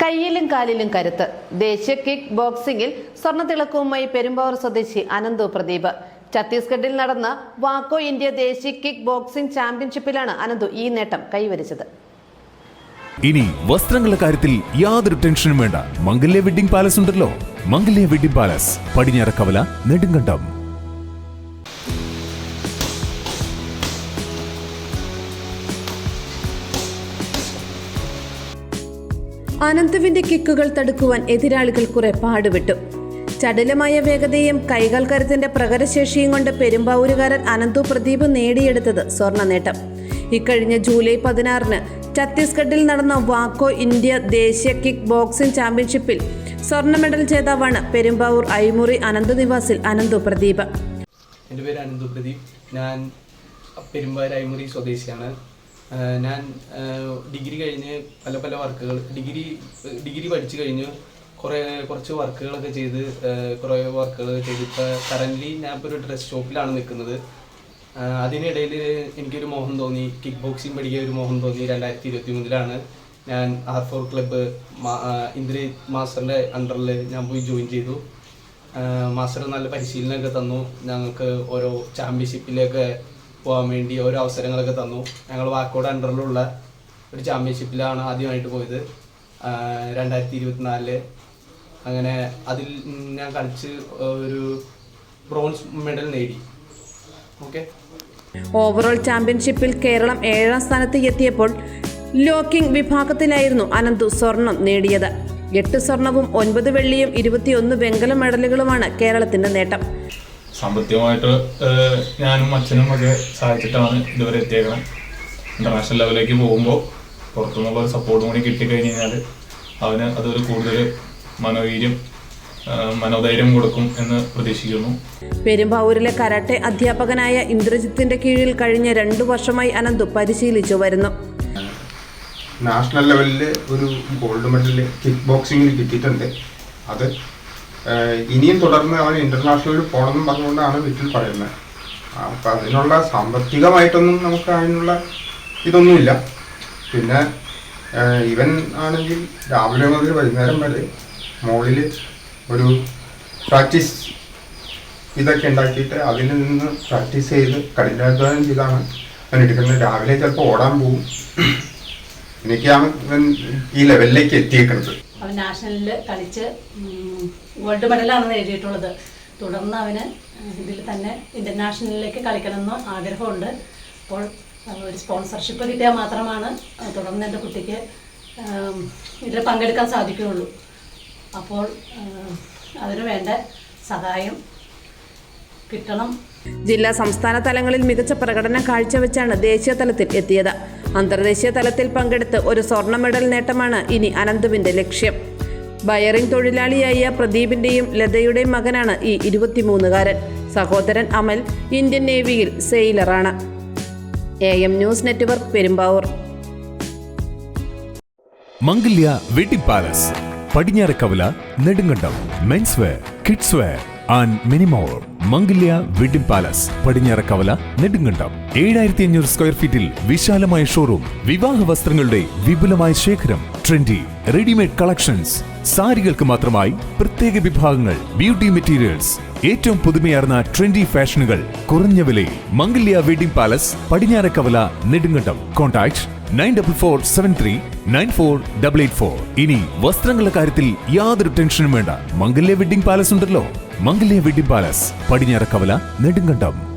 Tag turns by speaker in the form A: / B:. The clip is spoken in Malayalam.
A: കയ്യിലും കാലിലും കരുത്ത്. ദേശീയ കിക്ക് ബോക്സിംഗിൽ സ്വർണത്തിളക്കവുമായി പെരുമ്പാവൂർ സ്വദേശി അനന്തു പ്രദീപ്. ഛത്തീസ്ഗഡിൽ നടന്ന വാക്കോ ഇന്ത്യ ദേശീയ കിക്ക് ബോക്സിംഗ് ചാമ്പ്യൻഷിപ്പിലാണ് അനന്തു ഈ നേട്ടം കൈവരിച്ചത്.
B: ഇനി വസ്ത്രങ്ങളുടെ കാര്യത്തിൽ യാതൊരു ടെൻഷനും വേണ്ട. മംഗല്യ വെഡിംഗ് പാലസ് ഉണ്ടല്ലോ. Mangalya wedding palace. Padinjarakkavala Nedumkandam.
A: അനന്തുവിന്റെ കിക്കുകൾ തടുക്കുവാൻ എതിരാളികൾ കുറെ പാടുവിട്ടു ചടുലമായ വേഗതയും കൈകൾ കരുത്തിന്റെ പ്രകരശേഷിയും കൊണ്ട് പെരുമ്പാവൂരുകാരൻ അനന്തു പ്രദീപ് നേടിയെടുത്തത് സ്വർണ നേട്ടം ഇക്കഴിഞ്ഞ ജൂലൈ പതിനാറിന് ഛത്തീസ്ഗഡിൽ നടന്ന വാക്കോ ഇന്ത്യ ദേശീയ കിക്ക് ബോക്സിംഗ് ചാമ്പ്യൻഷിപ്പിൽ സ്വർണ മെഡൽ ജേതാവാണ് പെരുമ്പാവൂർ ഐമുറി അനന്തു നിവാസിൽ അനന്തു പ്രദീപ്.
C: എന്റെ പേര് അനന്തു പ്രദീപ്. ഞാൻ പെരുമ്പാവൂർ ഐമുറി സ്വദേശിയാണ്. ഞാൻ ഡിഗ്രി കഴിഞ്ഞ് പല പല വർക്കുകൾ ഡിഗ്രി ഡിഗ്രി പഠിച്ചു കഴിഞ്ഞ് കുറേ കുറച്ച് വർക്കുകളൊക്കെ ചെയ്ത് കുറേ വർക്കുകളൊക്കെ ചെയ്ത് ഇപ്പോൾ കറന്റ്ലി ഞാൻ ഇപ്പോൾ ഒരു ഡ്രസ് ഷോപ്പിലാണ് നിൽക്കുന്നത് അതിനിടയിൽ എനിക്കൊരു മോഹം തോന്നി. കിക്ക് ബോക്സിംഗ് പഠിക്കാൻ ഒരു മോഹം തോന്നി രണ്ടായിരത്തി ഇരുപത്തി മൂന്നിലാണ് ഞാൻ ആർ ഫോർ ക്ലബ്ബ് ഇന്ദ്രി മാസ്റ്ററിന്റെ അണ്ടറിൽ ഞാൻ പോയി ജോയിൻ ചെയ്തു. മാസ്റ്റർ നല്ല പരിശീലനമൊക്കെ തന്നു. ഞങ്ങൾക്ക് ഓരോ ചാമ്പ്യൻഷിപ്പിലേക്ക് പോകാൻ വേണ്ടി ഓരോ അവസരങ്ങളൊക്കെ തന്നു. ഞങ്ങൾ വാക്കോട് അണ്ടറിലുള്ള ഒരു ചാമ്പ്യൻഷിപ്പിലാണ് ആദ്യമായിട്ട് പോയത്. രണ്ടായിരത്തി ഇരുപത്തിനാലിൽ അങ്ങനെ അതിൽ ഞാൻ കളിച്ച് ഒരു ബ്രോൺസ് മെഡൽ നേടി. ഓക്കെ?
A: ഓവറോൾ ചാമ്പ്യൻഷിപ്പിൽ കേരളം ഏഴാം സ്ഥാനത്ത് എത്തിയപ്പോൾ ലോക്കിംഗ് വിഭാഗത്തിലായിരുന്നു അനന്തു സ്വർണം നേടിയത്. എട്ട് സ്വർണവും ഒൻപത് വെള്ളിയും ഇരുപത്തിയൊന്ന് വെങ്കല മെഡലുകളുമാണ് കേരളത്തിന്റെ നേട്ടം.
D: സാമ്പത്തികമായിട്ട് ഞാനും അച്ഛനും ഒക്കെ സഹായിച്ചിട്ടാണ് ഇതുവരെ എത്തിയേക്കണം ഇന്റർനാഷണൽ ലെവലിലേക്ക് പോകുമ്പോൾ പുറത്തുനിന്നുള്ള ഒരു സപ്പോർട്ടും കൂടി കിട്ടിക്കഴിഞ്ഞ് കഴിഞ്ഞാൽ അവന് അതൊരു കൂടുതൽ മനോവീര്യം മനോധൈര്യം കൊടുക്കും എന്ന് പ്രതീക്ഷിക്കുന്നു.
A: പെരുമ്പാവൂരിലെ കരാട്ടെ അധ്യാപകനായ ഇന്ദ്രജിത്തിന്റെ കീഴിൽ കഴിഞ്ഞ രണ്ടു വർഷമായി അനന്തു പരിശീലിച്ചു വരുന്നു.
E: നാഷണൽ ലെവലിൽ ഒരു ഗോൾഡ് മെഡൽ കിക്ക് ബോക്സിംഗിൽ കിട്ടിയിട്ടുണ്ട്. അത് ഇനിയും തുടർന്ന് അവൻ ഇന്റർനാഷണലിൽ പോകണമെന്നും പറഞ്ഞുകൊണ്ടാണ് വീട്ടിൽ പറയുന്നത്. അപ്പം അതിനുള്ള സാമ്പത്തികമായിട്ടൊന്നും നമുക്ക് അതിനുള്ള ഇതൊന്നുമില്ല. പിന്നെ ഇവൻ ആണെങ്കിൽ രാവിലെ മുതൽ വൈകുന്നേരം വരെ മോളിൽ ഒരു പ്രാക്ടീസ് ഇതൊക്കെ ഉണ്ടാക്കിയിട്ട് അതിൽ നിന്ന് പ്രാക്ടീസ് ചെയ്ത് കഠിനാധ്വാനം ചെയ്താണ്. അവൻ എടുക്കുന്നത്. രാവിലെ ചിലപ്പോൾ ഓടാൻ പോകും. എനിക്കാണ് ഈ ലെവലിലേക്ക് എത്തിയേക്കുന്നത്.
F: അവൻ നാഷണലിൽ കളിച്ച് ഗോൾഡ് മെഡലാണ് നേടിയിട്ടുള്ളത് തുടർന്ന് അവന് ഇതിൽ തന്നെ ഇന്റർനാഷണലിലേക്ക് കളിക്കണമെന്ന് ആഗ്രഹമുണ്ട്. അപ്പോൾ ഒരു സ്പോൺസർഷിപ്പ് കിട്ടിയാൽ മാത്രമാണ് തുടർന്ന് എന്റെ കുട്ടിക്ക് ഇതിൽ പങ്കെടുക്കാൻ സാധിക്കുകയുള്ളൂ. അപ്പോൾ അതിനു വേണ്ട സഹായം കിട്ടണം.
A: ജില്ലാ സംസ്ഥാന തലങ്ങളിൽ മികച്ച പ്രകടനം കാഴ്ചവെച്ചാണ് ദേശീയ തലത്തിൽ എത്തിയത്. അന്തർദേശീയ തലത്തിൽ പങ്കെടുത്ത് ഒരു സ്വർണ മെഡൽ നേട്ടമാണ് ഇനി അനന്തുവിന്റെ ലക്ഷ്യം. ബയറിംഗ് തൊഴിലാളിയായ പ്രദീപിന്റെയും ലതയുടെയും മകനാണ് ഈ ഇരുപത്തിമൂന്നുകാരൻ. സഹോദരൻ അമൽ ഇന്ത്യൻ നേവിയിൽ സെയിലറാണ്. A M news network Perumbavoor.
B: Mangalya wedding palace Padinjarakkavala Nedumkandam men's wear kids wear and മിനിമോർ Mangalya wedding palace Padinjarakkavala Nedumkandam. ഏഴായിരത്തി അഞ്ഞൂറ് സ്ക്വയർ ഫീറ്റിൽ വിശാലമായ ഷോറൂം വിവാഹ വസ്ത്രങ്ങളുടെ വിപുലമായ ശേഖരം ട്രെൻഡി റെഡിമെയ്ഡ് കളക്ഷൻസ്. സാരികൾക്ക് മാത്രമായി പ്രത്യേക വിഭാഗങ്ങൾ ബ്യൂട്ടി മെറ്റീരിയൽസ്. ഏറ്റവും പുതുമയാർന്ന ട്രെൻഡി ഫാഷനുകൾ കുറഞ്ഞ വിലയിൽ Mangalya wedding palace Padinjarakkavala Nedumkandam. Contact nine double four seven three nine four double eight four. ഇനി വസ്ത്രങ്ങളുടെ കാര്യത്തിൽ യാതൊരു ടെൻഷനും വേണ്ട. മംഗല്യ വെഡിംഗ് പാലസ് ഉണ്ടല്ലോ. Mangalya wedding palace. Padinjarakkavala Nedumkandam.